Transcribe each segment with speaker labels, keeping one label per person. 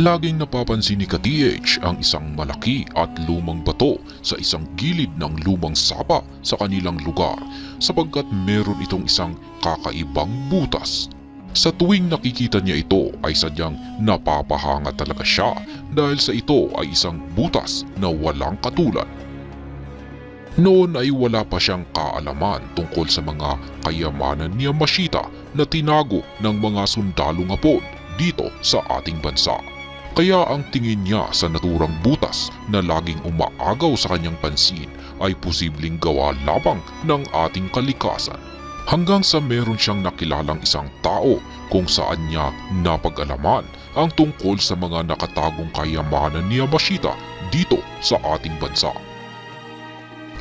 Speaker 1: Laging napapansin ni ka-DH ang isang malaki at lumang bato sa isang gilid ng lumang sapa sa kanilang lugar sapagkat meron itong isang kakaibang butas. Sa tuwing nakikita niya ito ay sadyang napapahanga talaga siya dahil sa ito ay isang butas na walang katulad. Noon ay wala pa siyang kaalaman tungkol sa mga kayamanan ni Yamashita na tinago ng mga sundalong hapon dito sa ating bansa. Kaya ang tingin niya sa naturang butas na laging umaagaw sa kanyang pansin ay posibleng gawa lamang ng ating kalikasan. Hanggang sa meron siyang nakilalang isang tao kung saan niya napag-alaman ang tungkol sa mga nakatagong kayamanan ni Yamashita dito sa ating bansa.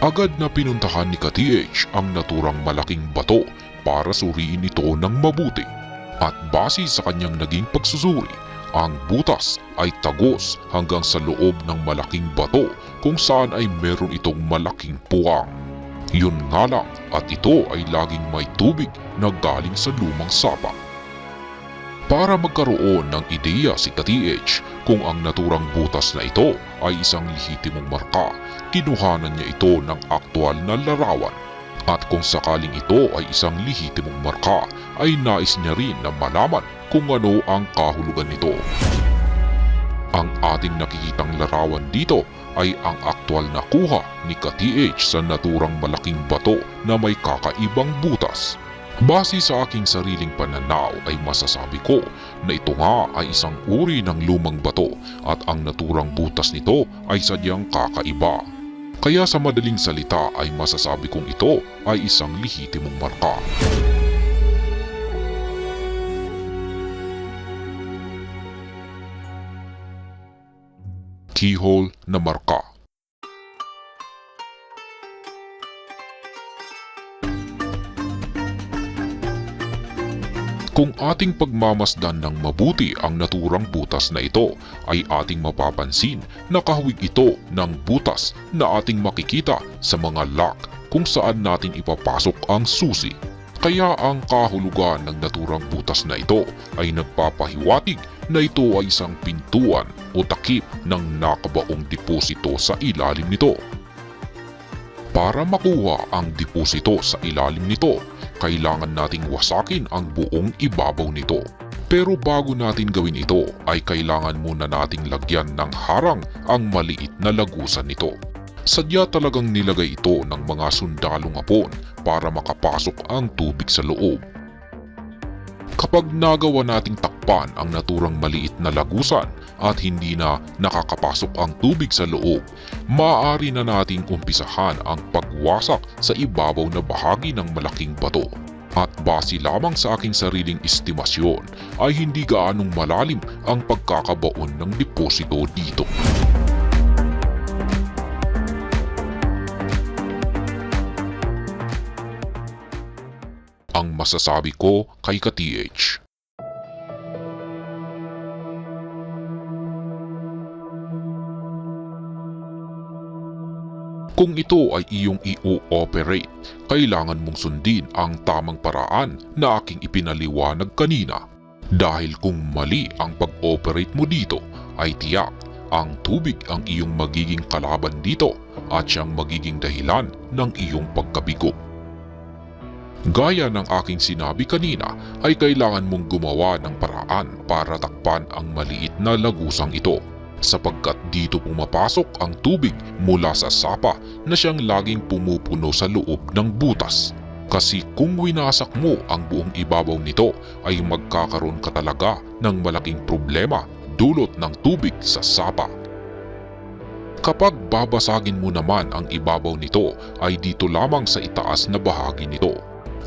Speaker 1: Agad na pinuntahan ni ka-TH ang naturang malaking bato para suriin ito ng mabuti. At base sa kanyang naging pagsusuri, ang butas ay tagos hanggang sa loob ng malaking bato kung saan ay meron itong malaking puwang. Yun nga lang at ito ay laging may tubig na galing sa lumang sapa. Para magkaroon ng ideya si ka-TH kung ang naturang butas na ito ay isang lehitimong marka, kinuhanan niya ito ng aktwal na larawan. At kung sakaling ito ay isang lehitimong marka, ay nais niya rin na malaman kung ano ang kahulugan nito. Ang ating nakikitang larawan dito ay ang aktwal na kuha ni ka-TH sa naturang malaking bato na may kakaibang butas. Base sa aking sariling pananaw ay masasabi ko na ito nga ay isang uri ng lumang bato at ang naturang butas nito ay sadyang kakaiba. Kaya sa madaling salita ay masasabi kong ito ay isang lehitimong marka. Keyhole na marka Kung ating pagmamasdan ng mabuti ang naturang butas na ito, ay ating mapapansin na kahawig ito ng butas na ating makikita sa mga lock kung saan natin ipapasok ang susi. Kaya ang kahulugan ng naturang butas na ito ay nagpapahiwatig na ito ay isang pintuan o takip ng nakabaong deposito sa ilalim nito. Para makuha ang deposito sa ilalim nito, kailangan nating wasakin ang buong ibabaw nito. Pero bago natin gawin ito ay kailangan muna nating lagyan ng harang ang maliit na lagusan nito. Sadya talagang nilagay ito ng mga sundalong hapon para makapasok ang tubig sa loob. Kapag nagawa nating takpan ang naturang maliit na lagusan at hindi na nakakapasok ang tubig sa loob, maaari na nating umpisahan ang pagwasak sa ibabaw na bahagi ng malaking bato. At base lamang sa aking sariling estimasyon ay hindi gaanong malalim ang pagkakabaon ng deposito dito. Ang masasabi ko kay ka-TH. Kung ito ay iyong i-ooperate, kailangan mong sundin ang tamang paraan na aking ipinaliwanag kanina. Dahil kung mali ang pag-operate mo dito, ay tiyak ang tubig ang iyong magiging kalaban dito at siyang magiging dahilan ng iyong pagkabigo. Gaya ng aking sinabi kanina ay kailangan mong gumawa ng paraan para takpan ang maliit na lagusang ito sapagkat dito pumapasok ang tubig mula sa sapa na siyang laging pumupuno sa loob ng butas. Kasi kung winasak mo ang buong ibabaw nito ay magkakaroon ka talaga ng malaking problema dulot ng tubig sa sapa. Kapag babasagin mo naman ang ibabaw nito ay dito lamang sa itaas na bahagi nito.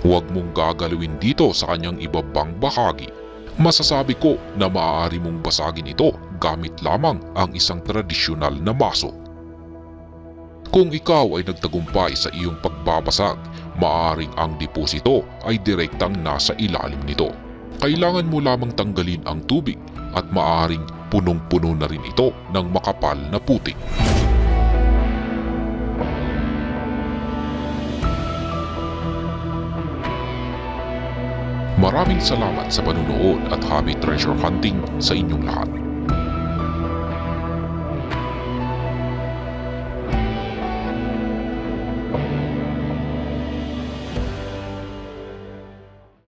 Speaker 1: Huwag mong gagalawin dito sa kanyang ibabang bahagi. Masasabi ko na maaari mong basagin ito gamit lamang ang isang tradisyonal na maso. Kung ikaw ay nagtagumpay sa iyong pagbabasag, maaaring ang deposito ay direktang nasa ilalim nito. Kailangan mo lamang tanggalin ang tubig at maaaring punong-puno na rin ito ng makapal na putik. Maraming salamat sa panunood at happy treasure hunting sa inyong lahat.